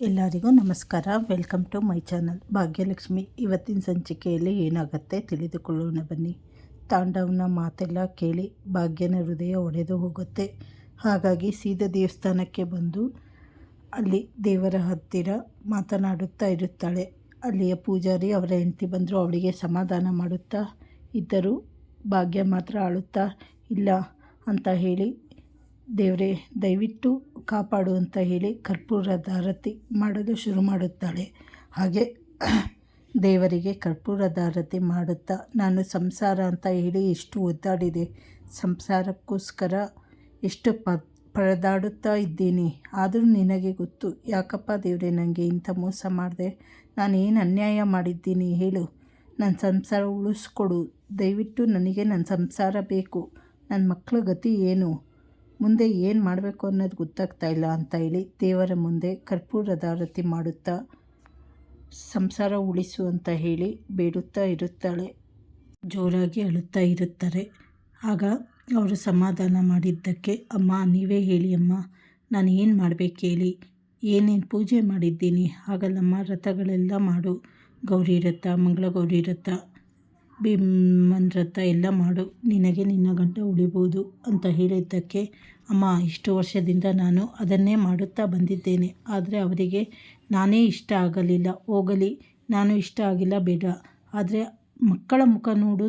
ಎಲ್ಲರಿಗೂ ನಮಸ್ಕಾರ. Welcome to my channel Bhagyalakshmi, ಇವತ್ತಿನ ಸಂಚಿಕೆಯಲ್ಲಿ ಏನಾಗುತ್ತೆ ತಿಳಿದುಕೊಳ್ಳೋಣ ಬನ್ನಿ. ತಾಂಡವನ ಮಾತೆಲ್ಲ ಕೇಳಿ ಭಾಗ್ಯನ ಹೃದಯ ಒಡೆದು ಹೋಗುತ್ತೆ. ಹಾಗಾಗಿ ಸೀದಾ ದೇವಸ್ಥಾನಕ್ಕೆ ಬಂದು ಅಲ್ಲಿ ದೇವರ ಹತ್ತಿರ ಮಾತನಾಡುತ್ತಾ ಇರುತ್ತಾಳೆ. ಅಲ್ಲಿಯ ಪೂಜಾರಿ ಅವರ ಹೆಂಡತಿ ಬಂದರು ಅವಳಿಗೆ ಸಮಾಧಾನ ಮಾಡುತ್ತಾ ಇದ್ದರೂ ಭಾಗ್ಯ ಮಾತ್ರ ಆಳುತ್ತಾ ಇಲ್ಲ ಅಂತ ಹೇಳಿ ದೇವರೇ, ದಯವಿಟ್ಟು ಕಾಪಾಡು ಅಂತ ಹೇಳಿ ಕರ್ಪೂರದ ಆರತಿ ಮಾಡಲು ಶುರು ಮಾಡುತ್ತಾಳೆ. ಹಾಗೆ ದೇವರಿಗೆ ಕರ್ಪೂರದ ಆರತಿ ಮಾಡುತ್ತಾ, ನಾನು ಸಂಸಾರ ಅಂತ ಹೇಳಿ ಎಷ್ಟು ಒದ್ದಾಡಿದೆ. ಸಂಸಾರಕ್ಕೋಸ್ಕರ ಎಷ್ಟು ಪ, ಪರದಾಡುತ್ತಾ ಇದ್ದೀನಿ. ಆದರೂ ನಿನಗೆ ಗೊತ್ತು, ಯಾಕಪ್ಪ ದೇವರೇ ನನಗೆ ಇಂಥ ಮೋಸ ಮಾಡಿದೆ? ಏನು ಅನ್ಯಾಯ ಮಾಡಿದ್ದೀನಿ ಹೇಳು. ನನ್ನ ಸಂಸಾರ ಉಳಿಸ್ಕೊಡು. ದಯವಿಟ್ಟು ನನಗೆ ನನ್ನ ಸಂಸಾರ ಬೇಕು. ನನ್ನ ಮಕ್ಕಳ ಗತಿ ಏನು? ಮುಂದೆ ಏನು ಮಾಡಬೇಕು ಅನ್ನೋದು ಗೊತ್ತಾಗ್ತಾ ಇಲ್ಲ ಅಂತ ಹೇಳಿ ದೇವರ ಮುಂದೆ ಕರ್ಪೂರದ ಆರತಿ ಮಾಡುತ್ತಾ ಸಂಸಾರ ಉಳಿಸು ಅಂತ ಹೇಳಿ ಬೇಡುತ್ತಾ ಇರುತ್ತಾಳೆ. ಜೋರಾಗಿ ಅಳುತ್ತಾ ಇರುತ್ತಾರೆ. ಆಗ ಅವರು ಸಮಾಧಾನ ಮಾಡಿದ್ದಕ್ಕೆ, ಅಮ್ಮ, ನೀವೇ ಹೇಳಿ ಅಮ್ಮ, ನಾನು ಏನು ಮಾಡಬೇಕು ಹೇಳಿ? ಏನೇನು ಪೂಜೆ ಮಾಡಿದ್ದೀನಿ? ಹಾಗಲ್ಲಮ್ಮ, ರಥಗಳೆಲ್ಲ ಮಾಡು. ಗೌರಿ ರಥ ಮಂಗಳ ಗೌರಿ ರಥ ಭೀಮನ್ ರಥ ಎಲ್ಲ ಮಾಡು, ನಿನಗೆ ನಿನ್ನ ಗಂಟ ಉಳಿಬೋದು ಅಂತ ಹೇಳಿದ್ದಕ್ಕೆ, ಅಮ್ಮ, ಇಷ್ಟು ವರ್ಷದಿಂದ ನಾನು ಅದನ್ನೇ ಮಾಡುತ್ತಾ ಬಂದಿದ್ದೇನೆ, ಆದರೆ ಅವರಿಗೆ ನಾನೇ ಇಷ್ಟ ಆಗಲಿಲ್ಲ. ಹೋಗಲಿ, ನಾನು ಇಷ್ಟ ಆಗಿಲ್ಲ ಬೇಡ, ಆದರೆ ಮಕ್ಕಳ ಮುಖ ನೋಡೂ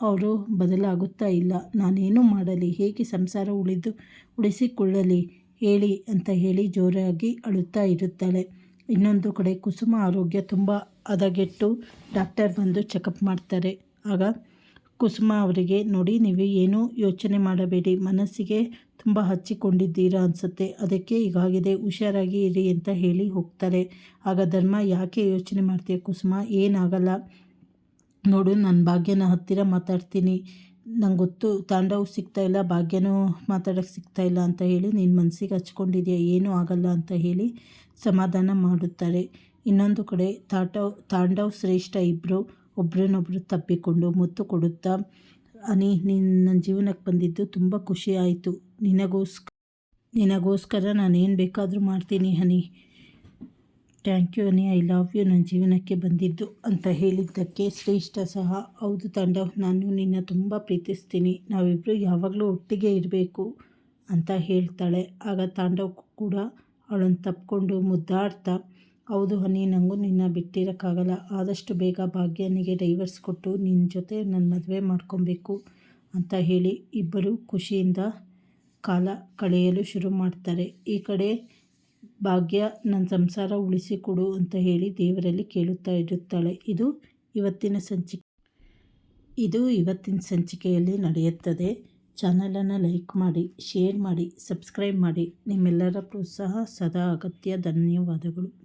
ಅವರು ಬದಲಾಗುತ್ತಾ ಇಲ್ಲ. ನಾನೇನು ಮಾಡಲಿ, ಹೇಗೆ ಸಂಸಾರ ಉಳಿದು ಉಳಿಸಿಕೊಳ್ಳಲಿ, ಹೇಳಿ ಅಂತ ಹೇಳಿ ಜೋರಾಗಿ ಅಳುತ್ತಾ ಇರುತ್ತಾಳೆ. ಇನ್ನೊಂದು ಕಡೆ ಕುಸುಮ ಆರೋಗ್ಯ ತುಂಬ ಹದಗೆಟ್ಟು ಡಾಕ್ಟರ್ ಬಂದು ಚೆಕಪ್ ಮಾಡ್ತಾರೆ. ಆಗ ಕುಸುಮ ಅವರಿಗೆ, ನೋಡಿ, ನೀವು ಏನೂ ಯೋಚನೆ ಮಾಡಬೇಡಿ. ಮನಸ್ಸಿಗೆ ತುಂಬ ಹಚ್ಚಿಕೊಂಡಿದ್ದೀರಾ ಅನಿಸುತ್ತೆ. ಅದಕ್ಕೆ ಈಗಾಗಿದೆ ಹುಷಾರಾಗಿ ಇರಿ ಅಂತ ಹೇಳಿ ಹೋಗ್ತಾರೆ. ಆಗ ಧರ್ಮ, ಯಾಕೆ ಯೋಚನೆ ಮಾಡ್ತೀಯ ಕುಸುಮ? ಏನಾಗಲ್ಲ. ನೋಡು, ನಾನು ಭಾಗ್ಯನ ಹತ್ತಿರ ಮಾತಾಡ್ತೀನಿ. ನಂಗೆ ಗೊತ್ತು, ತಾಂಡವ್ ಸಿಗ್ತಾ ಇಲ್ಲ, ಭಾಗ್ಯನೂ ಮಾತಾಡೋಕ್ಕೆ ಸಿಗ್ತಾ ಇಲ್ಲ ಅಂತ ಹೇಳಿ ನಿನ್ನ ಮನಸ್ಸಿಗೆ ಹಚ್ಕೊಂಡಿದ್ಯಾ? ಏನೂ ಆಗಲ್ಲ ಅಂತ ಹೇಳಿ ಸಮಾಧಾನ ಮಾಡುತ್ತಾರೆ. ಇನ್ನೊಂದು ಕಡೆ ತಾಟವ್, ತಾಂಡವ್ ಶ್ರೇಷ್ಠ ಇಬ್ಬರು ಒಬ್ರನ್ನೊಬ್ರು ತಪ್ಪಿಕೊಂಡು ಮುತ್ತು ಕೊಡುತ್ತಾ, ಅನಿ ನಿನ್ನ ನನ್ನ ಜೀವನಕ್ಕೆ ಬಂದಿದ್ದು ತುಂಬ ಖುಷಿ ಆಯಿತು. ನಿನಗೋಸ್ಕರ ನಿನಗೋಸ್ಕರ ನಾನು ಏನು ಬೇಕಾದರೂ ಮಾಡ್ತೀನಿ honey. Thank you Ani, I love you ನನ್ನ ಜೀವನಕ್ಕೆ ಬಂದಿದ್ದು ಅಂತ ಹೇಳಿದ್ದಕ್ಕೆ ಶ್ರೇಷ್ಠ ಸಹ, ಹೌದು ತಾಂಡವ್, ನಾನು ನಿನ್ನ ತುಂಬ ಪ್ರೀತಿಸ್ತೀನಿ. ನಾವಿಬ್ಬರು ಯಾವಾಗಲೂ ಒಟ್ಟಿಗೆ ಇರಬೇಕು ಅಂತ ಹೇಳ್ತಾಳೆ. ಆಗ ತಾಂಡವ್ ಕೂಡ ಅವಳನ್ನು ತಪ್ಪಿಕೊಂಡು ಮುದ್ದಾಡ್ತಾ, ಹೌದು ಹನಿ ನನಗೂ ನಿನ್ನ ಬಿಟ್ಟಿರೋಕ್ಕಾಗಲ್ಲ. ಆದಷ್ಟು ಬೇಗ ಭಾಗ್ಯನಿಗೆ ಡೈವರ್ಸ್ ಕೊಟ್ಟು ನಿನ್ನ ಜೊತೆ ನನ್ನ ಮದುವೆ ಮಾಡ್ಕೊಬೇಕು ಅಂತ ಹೇಳಿ ಇಬ್ಬರು ಖುಷಿಯಿಂದ ಕಾಲ ಕಳೆಯಲು ಶುರು ಮಾಡ್ತಾರೆ. ಈ ಕಡೆ ಭಾಗ್ಯ ನನ್ನ ಸಂಸಾರ ಉಳಿಸಿಕೊಡು ಅಂತ ಹೇಳಿ ದೇವರಲ್ಲಿ ಕೇಳುತ್ತಾ ಇರುತ್ತಾಳೆ. ಇದು ಇವತ್ತಿನ ಸಂಚಿಕೆ. ಇದು ಇವತ್ತಿನ ಸಂಚಿಕೆಯಲ್ಲಿ ನಡೆಯುತ್ತದೆ. ಚಾನಲನ್ನು ಲೈಕ್ ಮಾಡಿ ಶೇರ್ ಮಾಡಿ ಸಬ್ಸ್ಕ್ರೈಬ್ ಮಾಡಿ. ನಿಮ್ಮೆಲ್ಲರ ಪ್ರೋತ್ಸಾಹ ಸದಾ ಅಗತ್ಯ. ಧನ್ಯವಾದಗಳು.